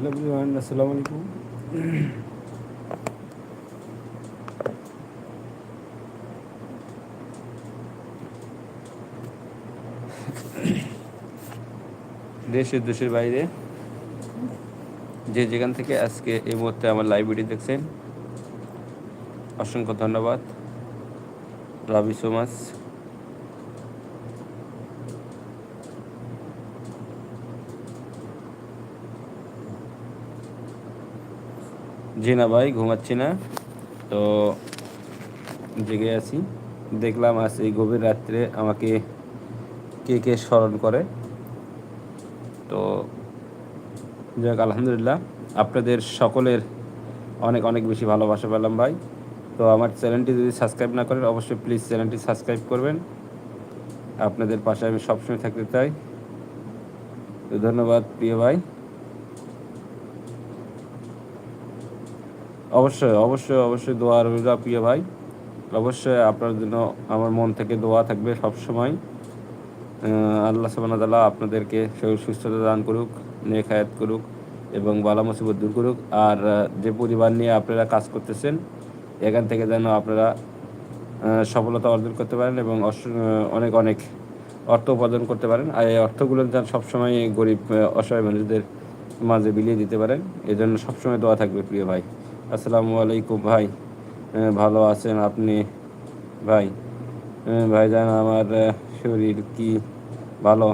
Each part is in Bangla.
হ্যালো এভরিওয়ান আসসালামু আলাইকুম দেশে দেশের বাইরে যে যেখান থেকে আজকে এই মুহূর্তে আমার ভিডিও দেখছেন, অসংখ্য ধন্যবাদ। লাভ ইউ সো মাচ জি না ভাই, ঘুমাচ্ছি না। তো জেগে আছি। দেখলাম আজ এই গভীর রাত্রে আমাকে কে কে স্মরণ করে। তো যাক, আলহামদুলিল্লাহ। আপনাদের সকলের অনেক অনেক বেশি ভালোবাসা পেলাম ভাই। তো আমার চ্যানেলটি যদি সাবস্ক্রাইব না করেন, অবশ্যই প্লিজ চ্যানেলটি সাবস্ক্রাইব করবেন। আপনাদের পাশে আমি সবসময় থাকতে চাই। ধন্যবাদ প্রিয় ভাই। অবশ্যই অবশ্যই অবশ্যই দোয়া রইল প্রিয় ভাই। অবশ্যই আপনার জন্য আমার মন থেকে দোয়া থাকবে সব সময় আল্লাহ সাবান তালা আপনাদেরকে শরীর সুস্থতা দান করুক, নেক হায়াত করুক এবং বালা মুসিবত দূর করুক। আর যে পরিবার নিয়ে আপনারা কাজ করতেছেন, এখান থেকে যেন আপনারা সফলতা অর্জন করতে পারেন এবং অনেক অনেক অর্থ উপার্জন করতে পারেন। আর এই অর্থগুলো যেন সবসময় গরিব অসহায় মানুষদের মাঝে বিলিয়ে দিতে পারেন এই জন্য সবসময় দোয়া থাকবে প্রিয় ভাই। আসসালামু আলাইকুম ভাই। ভালো আছেন আপনি? ভাই ভাই জান আমার শরীর কি ভালো?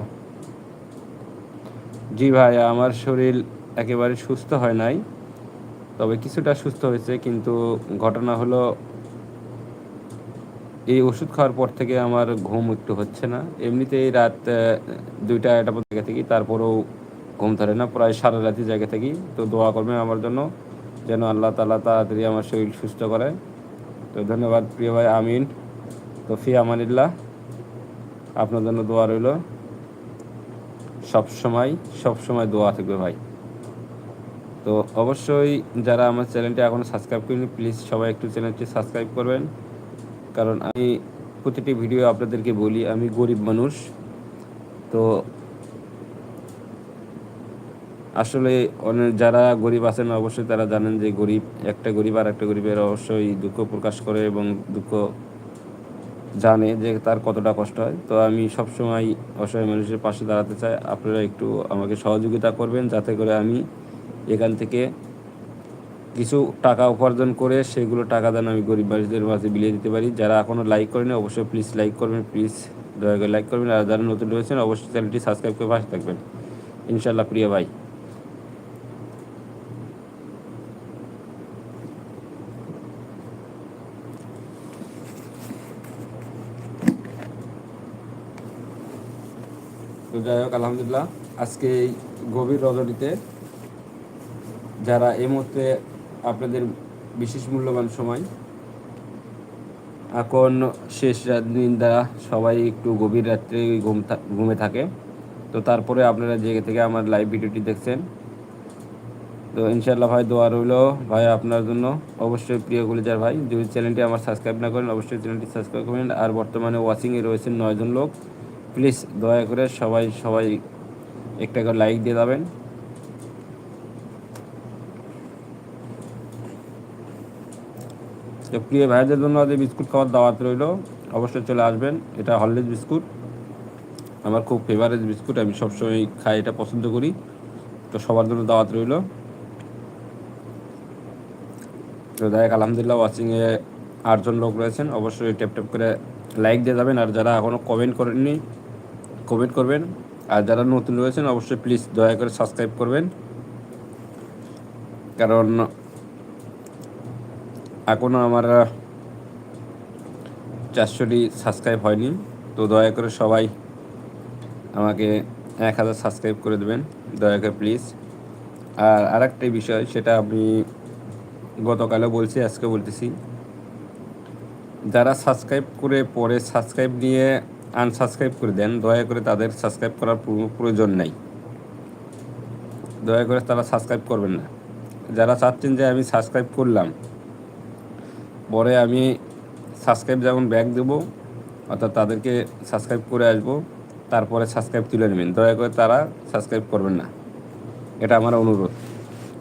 জি ভাই, আমার শরীর একেবারে সুস্থ হয় নাই, তবে কিছুটা সুস্থ হয়েছে, কিন্তু ঘটনা হলো, এই ওষুধ খাওয়ার পর থেকে আমার ঘুম একটু হচ্ছে না। এমনিতেই রাত দুইটা, একটা জায়গা থেকে, তারপরেও ঘুম ধরে না, প্রায় সারা রাতি জায়গা থেকেই। তো দোয়া করবেন আমার জন্য। যেন আল্লাহ তালা তাড়াতাড়ি আমার শরীর সুস্থ করে। তো ধন্যবাদ প্রিয় ভাই, আমিন। তো ফি আমানিল্লাহ। আপনার জন্য দোয়া রইল। সব সময় সব সময় দোয়া থাকবে ভাই। তো অবশ্যই যারা আমার চ্যানেলটি এখনও সাবস্ক্রাইব করেনি প্লিজ সবাই একটু চ্যানেলটি সাবস্ক্রাইব করবেন। কারণ আমি প্রতিটি ভিডিও আপনাদেরকে বলি, আমি গরিব মানুষ। তো আসলে অনেক যারা গরিব আছেন অবশ্যই তারা জানেন যে গরিব, একটা গরিব আর একটা গরিবের অবশ্যই দুঃখ প্রকাশ করে এবং দুঃখ জানে যে তার কতটা কষ্ট হয়। তো আমি সবসময় অসহায় মানুষের পাশে দাঁড়াতে চাই। আপনারা একটু আমাকে সহযোগিতা করবেন যাতে করে আমি এখান থেকে কিছু টাকা উপার্জন করে সেগুলো টাকা দেন আমি গরিব মানুষদের মাঝে বিলিয়ে দিতে পারি। যারা এখনও লাইক করেনি অবশ্যই প্লিজ লাইক করবেন প্লিজ দয়া করে লাইক করবেন। আর যারা নতুন রয়েছেন অবশ্যই চ্যানেলটি সাবস্ক্রাইব করে পাশে থাকবেন। ইনশাল্লাহ প্রিয় ভাই। যাই হোক আলহামদুলিল্লাহ। আজকে এই গভীর রজনীতে যারা এই মুহূর্তে আপনাদের বিশেষ মূল্যবান সময় এখন শেষ রাত দিন দ্বারা সবাই একটু গভীর রাত্রে ঘুম ঘুমে থাকে। তো তারপরে আপনারা জেগে থেকে আমার লাইভ ভিডিওটি দেখছেন, তো ইনশাল্লাহ ভাই দোয়া রইল ভাই আপনার জন্য। অবশ্যই প্রিয় গুলিজার ভাই, যদি চ্যানেলটি আমার সাবস্ক্রাইব না করেন, অবশ্যই চ্যানেলটি সাবস্ক্রাইব করবেন। আর বর্তমানে ওয়াচিংয়ে রয়েছেন নয়জন লোক। প্লিজ দয়া করে সবাই সবাই একটা করে লাইক দিয়ে যাবেন। তো প্রিয় ভাইদের জন্য যে বিস্কুট খাওয়ার দাওয়াত রইল, অবশ্যই চলে আসবেন। এটা হললিস বিস্কুট। আমার খুব ফেভারেট বিস্কুট, আমি সবসময় খাই, এটা পছন্দ করি। তো সবার জন্য দাওয়াত রইল। তো দেখ, আলহামদুলিল্লাহ ওয়াচিংয়ে আটজন লোক রয়েছেন, অবশ্যই ট্যাপ ট্যাপ করে লাইক দিয়ে যাবেন। আর যারা এখনও কমেন্ট করেননি কমেন্ট করবেন। আর যারা নতুন রয়েছেন, অবশ্যই প্লিজ দয়া করে সাবস্ক্রাইব করবেন। কারণ এখনও আমার চারশোটি সাবস্ক্রাইব হয়নি। তো দয়া করে সবাই আমাকে এক হাজার সাবস্ক্রাইব করে দেবেন। দয়া করে প্লিজ আর আর আরেকটা বিষয়, সেটা আমি গতকালও বলছি আজকে বলতেছি। যারা সাবস্ক্রাইব করে পরে সাবস্ক্রাইব নিয়ে আনসাবস্ক্রাইব করে দেন। দয়া করে তাদের সাবস্ক্রাইব করার প্রয়োজন নেই। দয়া করে তারা সাবস্ক্রাইব করবেন না। যারা চাচ্ছেন যে আমি সাবস্ক্রাইব করলাম, পরে আমি সাবস্ক্রাইব যেমন ব্যাক দেব, অর্থাৎ তাদেরকে সাবস্ক্রাইব করে আসব, তারপরে সাবস্ক্রাইব তুলে নেবেন। দয়া করে তারা সাবস্ক্রাইব করবেন না। এটা আমার অনুরোধ।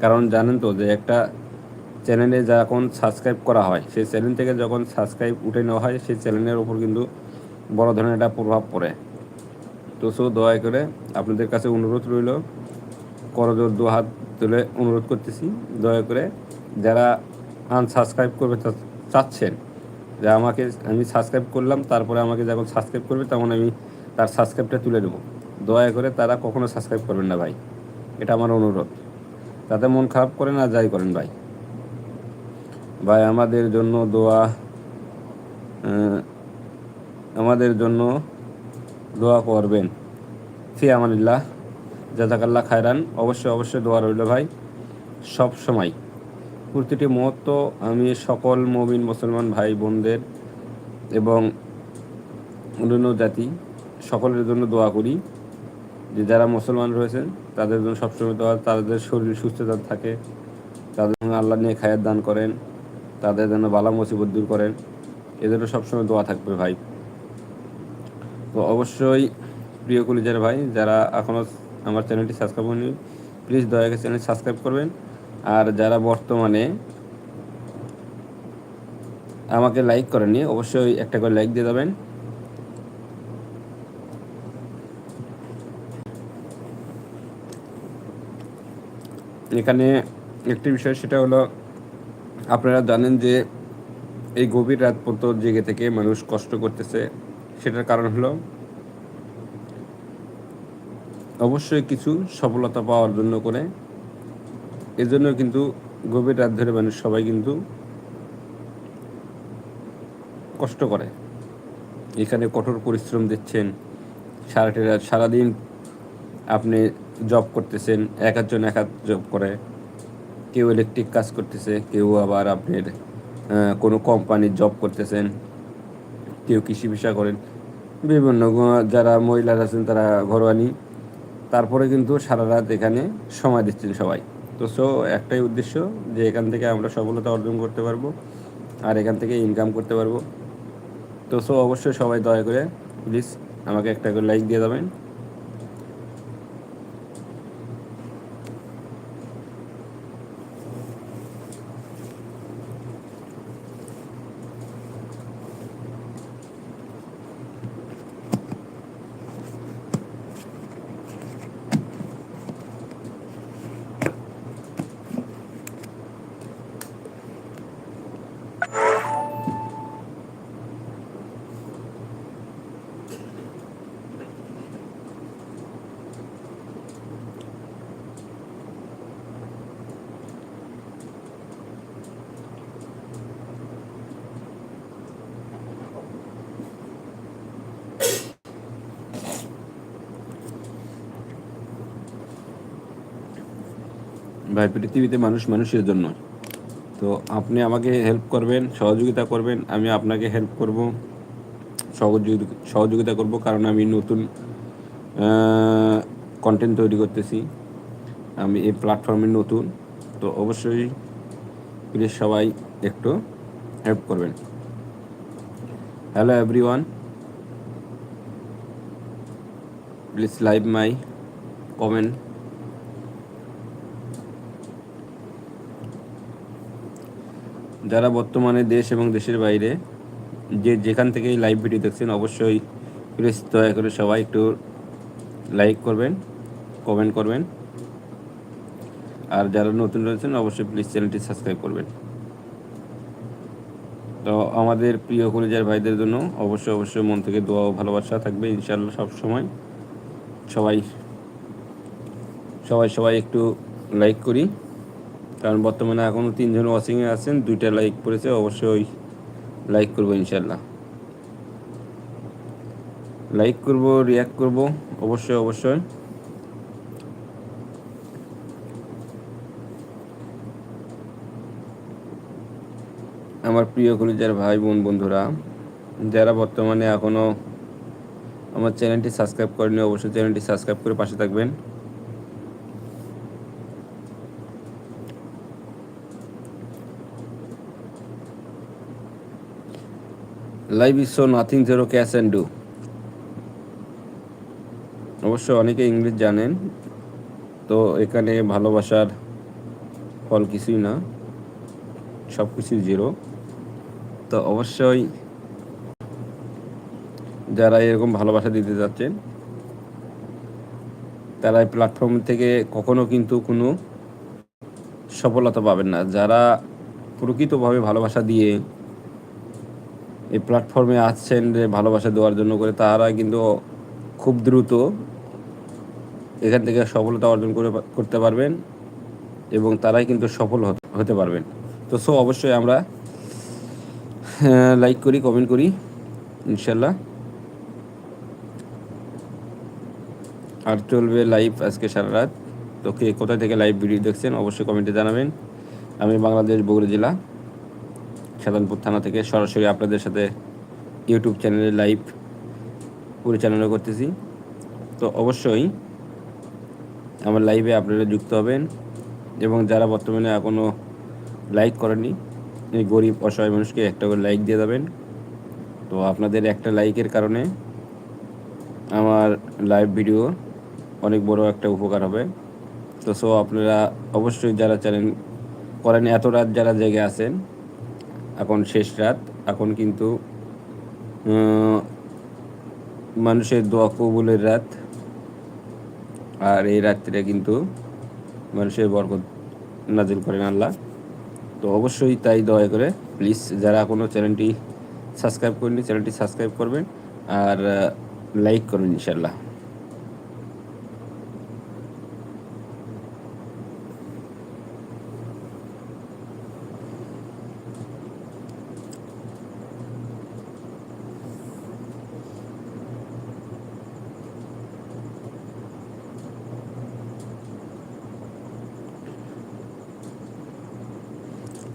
কারণ জানেন তো যে একটা চ্যানেলে যখন সাবস্ক্রাইব করা হয়, সেই চ্যানেল থেকে যখন সাবস্ক্রাইব উঠে নেওয়া হয়, সেই চ্যানেলের ওপর কিন্তু বড় ধরনের একটা প্রভাব পড়ে। তো সো দয়া করে আপনাদের কাছে অনুরোধ রইল, করজোর দু হাত তুলে অনুরোধ করতেছি, দয়া করে যারা আনসাবস্ক্রাইব করবে চাচ্ছেন, যে আমাকে আমি সাবস্ক্রাইব করলাম, তারপরে আমাকে যখন সাবস্ক্রাইব করবে তখন আমি তার সাবস্ক্রাইবটা তুলে দেবো দয়া করে তারা কখনো সাবস্ক্রাইব করবেন না ভাই, এটা আমার অনুরোধ। তাতে মন খারাপ করেন আর যাই করেন ভাই। ভাই, আমাদের জন্য দোয়া আমাদের জন্য দোয়া করবেন। ফি আমানিল্লাহ। জাজাকাল্লাহ খায়রান। অবশ্যই অবশ্যই দোয়া রইল ভাই। সব সময়। প্রতিটি মুহূর্ত আমি সকল মবিন মুসলমান ভাই বোনদের এবং অন্যান্য জাতি সকলের জন্য দোয়া করি যে যারা মুসলমান রয়েছেন, তাদের জন্য সবসময় দোয়া, তাদের শরীর সুস্থতা থাকে, তাদের জন্য আল্লাহ নিয়ে খায়ের দান করেন, তাদের জন্য বালা মুসিবত দূর করেন। এদের সবসময় দোয়া থাকবে ভাই। তো অবশ্যই প্রিয় কলিজার ভাই, যারা এখনও আমার চ্যানেলটি সাবস্ক্রাইব করেনি প্লিজ দয়া করে চ্যানেল সাবস্ক্রাইব করবেন। আর যারা বর্তমানে আমাকে লাইক করেনি অবশ্যই একটা করে লাইক দিয়ে দেবেন। এখানে একটি বিষয়, সেটা হলো আপনারা জানেন যে এই গভীর রাত পর্যন্ত জেগে থেকে মানুষ কষ্ট করতেছে। সেটার কারণ হলো অবশ্যই কিছু সফলতা পাওয়ার জন্য করে। এজন্য কিন্তু গভীর রাত ধরে মানুষ সবাই কিন্তু কষ্ট করে। এখানে কঠোর পরিশ্রম দিচ্ছেন। সারাটি রাত, সারাদিন আপনি জব করতেছেন, এক একজন এক এক জব করে। কেউ ইলেকট্রিক কাজ করতেছে, কেউ আবার আপনার কোনো কোম্পানির জব করতেছেন। কেউ কৃষি পেশা করেন। বিভিন্ন যারা মহিলারা আছেন, তারা ঘরোয়ানি। তারপরে কিন্তু সারা রাত এখানে সময় দিচ্ছেন সবাই। তো সো, একটাই উদ্দেশ্য যে এখান থেকে আমরা সফলতা অর্জন করতে পারব আর এখান থেকে ইনকাম করতে পারব। তো সো, অবশ্যই সবাই দয়া করে প্লিজ আমাকে একটা করে লাইক দিয়ে দেবেন ভাই, পৃথিবীতে মানুষ মানুষের জন্য। তো আপনি আমাকে হেল্প করবেন, সহযোগিতা করবেন, আমি আপনাকে হেল্প করব, সহযোগিতা করব, কারণ আমি নতুন কন্টেন্ট তৈরি করতেছি। আমি এই প্ল্যাটফর্মে নতুন, তো অবশ্যই প্লিজ সবাই একটু হেল্প করবেন। Hello everyone please live my comment যারা বর্তমানে দেশ এবং দেশের বাইরে যে যেখান থেকে এই লাইভ ভিডিও দেখছেন, অবশ্যই প্লিজ দয়া করে সবাই একটু লাইক করবেন কমেন্ট করবেন। আর যারা নতুন রয়েছেন, অবশ্যই প্লিজ চ্যানেলটি সাবস্ক্রাইব করবেন। তো আমাদের প্রিয় কলেজের ভাইদের জন্য অবশ্যই অবশ্যই মন থেকে দোয়া ও ভালোবাসা থাকবে ইনশাল্লাহ সব সময় সবাই সবাই সবাই একটু লাইক করি। কারণ বর্তমানে এখনও তিনজন ওয়াচিংয়ে আছেন, দুইটা লাইক পড়েছে অবশ্যই লাইক করব ইনশাল্লাহ লাইক করব রিয়াক্ট করব, অবশ্যই অবশ্যই। আমার প্রিয় কলিজার ভাই, বোন, বন্ধুরা, যারা বর্তমানে এখনও আমার চ্যানেলটি সাবস্ক্রাইব করেনি অবশ্যই চ্যানেলটি সাবস্ক্রাইব করে পাশে থাকবেন। Live is so nothing zero cash and do অবশ্য অনেকে ইংলিশ জানেন, তো এখানে ভালোবাসার ফল কিছুই না, সব কিছুই জিরো তো অবশ্যই যারা এরকম ভালোবাসা দিতে যাচ্ছেন, তারা এই প্ল্যাটফর্ম থেকে কখনো কিন্তু কোনো সফলতা পাবেন না। যারা প্রকৃতভাবে ভালোবাসা দিয়ে এই প্ল্যাটফর্মে আসছেন যে ভালোবাসা দেওয়ার জন্য করে, তারা কিন্তু খুব দ্রুত এখান থেকে সফলতা অর্জন করে করতে পারবেন এবং তারাই কিন্তু সফল হতে পারবেন। তো সো অবশ্যই আমরা লাইক করি কমেন্ট করি, ইনশাল্লাহ। আর চলবে লাইভ আজকে সারা রাত। তো কে কোথা থেকে লাইভ ভিডিও দেখছেন, অবশ্যই কমেন্টে জানাবেন। আমি বাংলাদেশ বগুড়া জেলা। সাধারণপুর থানা থেকে সরাসরি আপনাদের সাথে ইউটিউব চ্যানেলে লাইভ পরিচালনা করতেছি। তো অবশ্যই আমার লাইভে আপনারা যুক্ত হবেন এবং যারা বর্তমানে এখনও লাইক করেনি এই গরিব অসহায় মানুষকে একটা করে লাইক দিয়ে দেবেন। তো আপনাদের একটা লাইকের কারণে আমার লাইভ ভিডিও অনেক বড় একটা উপকার হবে। তো সো আপনারা অবশ্যই যারা চ্যানেল করেন, এত রাত যারা জেগে আছেন এখন শেষ রাত, এখন কিন্তু মানুষের দোয়া কবুলের রাত। আর এই রাত্রিটা কিন্তু মানুষের বরকত নাজিল করেন আল্লাহ। তো অবশ্যই তাই দয়া করে, প্লিজ যারা কোনো চ্যানেলটি সাবস্ক্রাইব করেনি চ্যানেলটি সাবস্ক্রাইব করবেন। আর লাইক করবেন ইনশাল্লাহ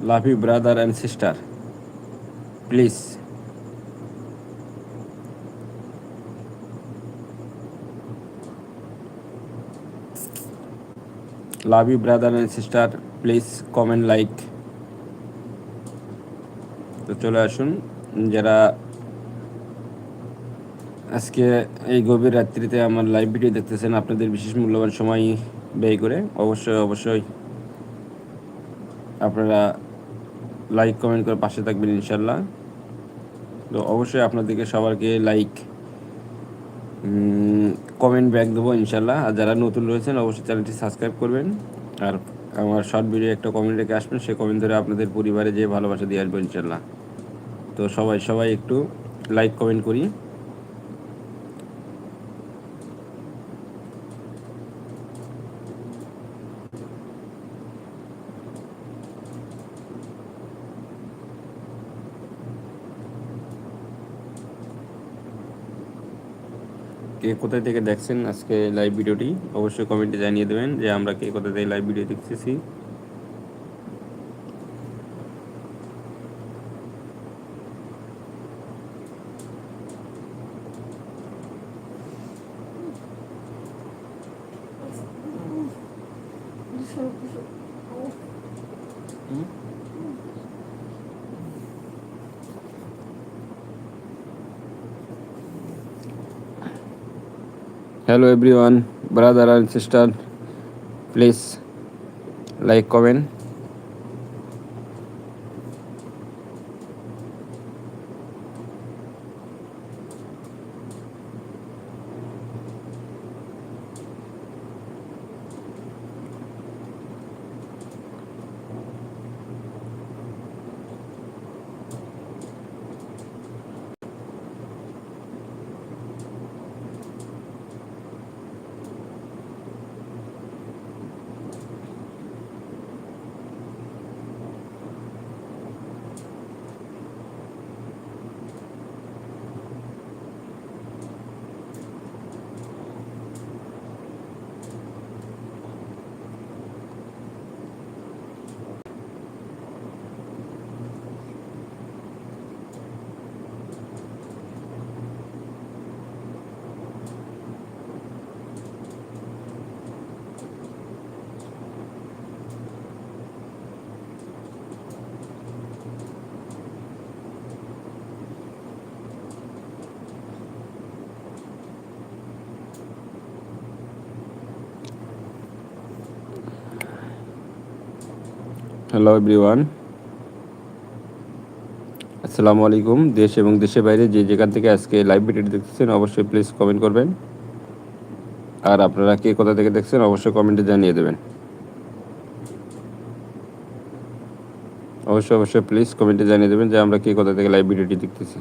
love you, brother and sister. Please. Love you, brother and sister. Please comment, like. তো চলে আসুন। যারা আজকে এই গভীর রাত্রিতে আমার লাইভ ভিডিও দেখতেছেন, আপনাদের বিশেষ মূল্যবান সময় ব্যয় করে অবশ্যই অবশ্যই আপনারা লাইক কমেন্ট করে পাশে থাকবেন ইনশাল্লাহ তো অবশ্যই আপনাদেরকে সবারকে লাইক কমেন্ট ব্যাক দেবো ইনশাল্লাহ আর যারা নতুন রয়েছেন, অবশ্যই চ্যানেলটি সাবস্ক্রাইব করবেন। আর আমার শর্ট ভিডিও একটা কমেন্ট রেখে আসবেন, সে কমেন্ট ধরে আপনাদের পরিবারে যে ভালোবাসা দিয়ে আসব ইনশাল্লাহ তো সবাই সবাই একটু লাইক কমেন্ট করি। কে কোথায় থেকে দেখছেন আজকে লাইভ ভিডিওটি, অবশ্যই কমেন্টে জানিয়ে দেবেন যে আমরা কে কোথা থেকে লাইভ ভিডিও দেখতেছি। Hello everyone brother and sister please like comment hello everyone আসসালামু আলাইকুম দেশ এবং দেশের বাইরে যে যেখান থেকে আজকে লাইভ ভিডিওটি দেখতেছেন, অবশ্যই প্লিজ কমেন্ট করবেন। আর আপনারা কে কোথা থেকে দেখছেন, অবশ্যই কমেন্টে জানিয়ে দেবেন। অবশ্যই অবশ্যই প্লিজ কমেন্টে জানিয়ে দেবেন যে আমরা কে কোথা থেকে লাইভ ভিডিওটি দেখতেছি।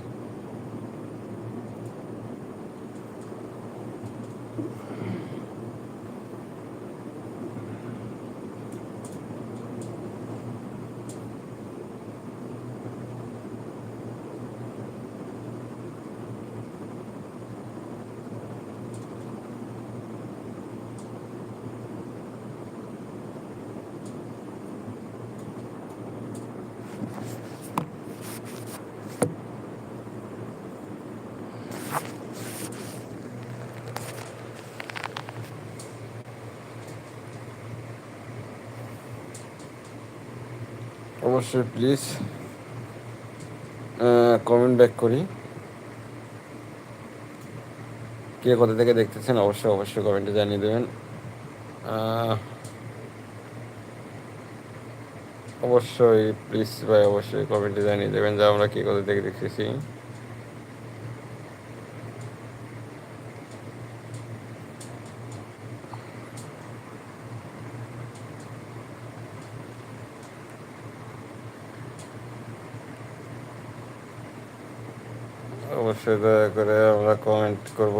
অবশ্যই প্লিজ কমেন্ট ব্যাক করি। কে কোথা থেকে দেখতেছেন, অবশ্যই অবশ্যই কমেন্টে জানিয়ে দেবেন। অবশ্যই প্লিজ ভাই, অবশ্যই কমেন্টে জানিয়ে দেবেন যে আমরা কে কোথা থেকে দেখতেছি। অবশ্যই দয়া করে আমরা কমেন্ট করব।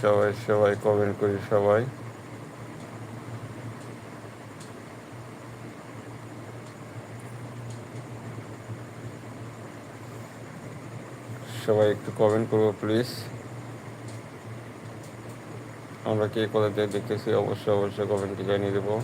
সবাই সবাই কমেন্ট করি, সবাই। সবাই একটু কমেন্ট করব প্লিজ আমরা কে কোথা থেকে দেখতেছি, অবশ্যই অবশ্যই কমেন্টে জানিয়ে দেবো।